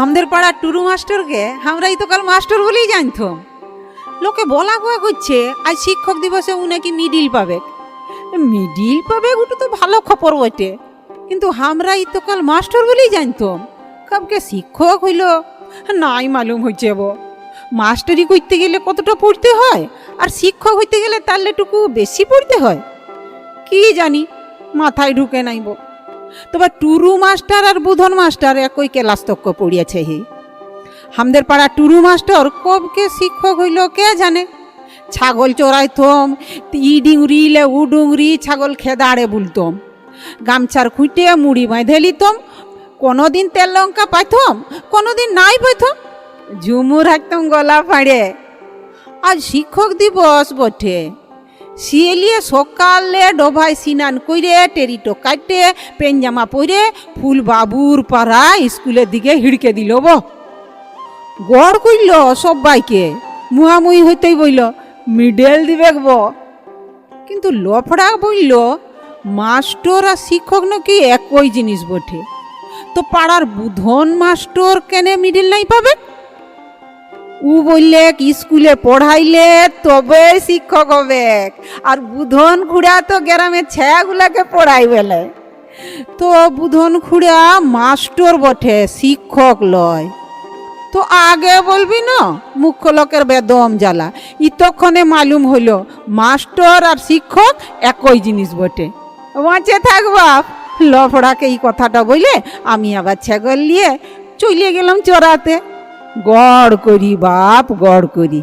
আমাদের পাড়ার টুরু মাস্টারকে আমরাই তো কাল মাস্টার বলেই জানতাম। লোকে বলা কোয়া করছে, আজ শিক্ষক দিবসে উ নাকি মিডিল পাবে। মিডিল পাবে ওটা তো ভালো খবর বটে, কিন্তু আমরাই তো কাল মাস্টার বলেই জানতাম। কাবকে শিক্ষক হইল, নাই মালুম হয়েছে বো। মাস্টারি করতে গেলে কতটা পড়তে হয়, আর শিক্ষক হইতে গেলে তাহলেটুকু বেশি পড়তে হয়। কি জানি, মাথায় ঢুকে নাইব তবে টুরু মাস্টার আর বুধন মাস্টার একই ক্লাস তক্ক পড়িয়েছে হি। আমাদের পাড়া টুরু মাস্টার কবকে শিক্ষক হইল কে জানে? ছাগল চড়াইতম ই ডিংরি লে উ ডুংরি ছাগল খেদাড়ে বুলতম। গামছার খুঁটে মুড়ি বাঁধে লিতম, কোনোদিন তেল লঙ্কা পাইথম, কোনোদিন নাই পাইথম। ঝুমুর একদম গলা ফাঁড়ে। আজ শিক্ষক দিবস বটে। শিয়েলিয়ে সকালে ডোভায় সিনান কইরে, টেরিটো কাটে পেন জামা পরে ফুল বাবুর পাড়া স্কুলের দিকে হিড়কে দিল ব। গড় কইল সবাইকে মুহামুহি হইতেই বইল, মিডেল দিবে ব। কিন্তু লফড়া বইল, মাস্টর আর শিক্ষক নাকি একই জিনিস বটে। তো পাড়ার বুধন মাস্টর কেনে মিডিল নাই পাবে? উ বললে স্কুলে পড়াইলে তবে শিক্ষক হবে। আর বুধন খুঁড়া তো গ্রামের ছায়াগুলাকে পড়াই বেলে। তো বুধন খুঁড়া মাস্টর বটে, শিক্ষক লয়। তো আগে বলবি না মুখ্য লোকের বেদম জ্বালা। ইতক্ষণে মালুম হইল, মাস্টর আর শিক্ষক একই জিনিস বটে। বাঁচে থাক বাপ, লফড়াকে এই কথাটা বলে আমি আবার ছাগল নিয়ে চলে গেলাম চড়াতে। গড় করি বাপ গড় করি।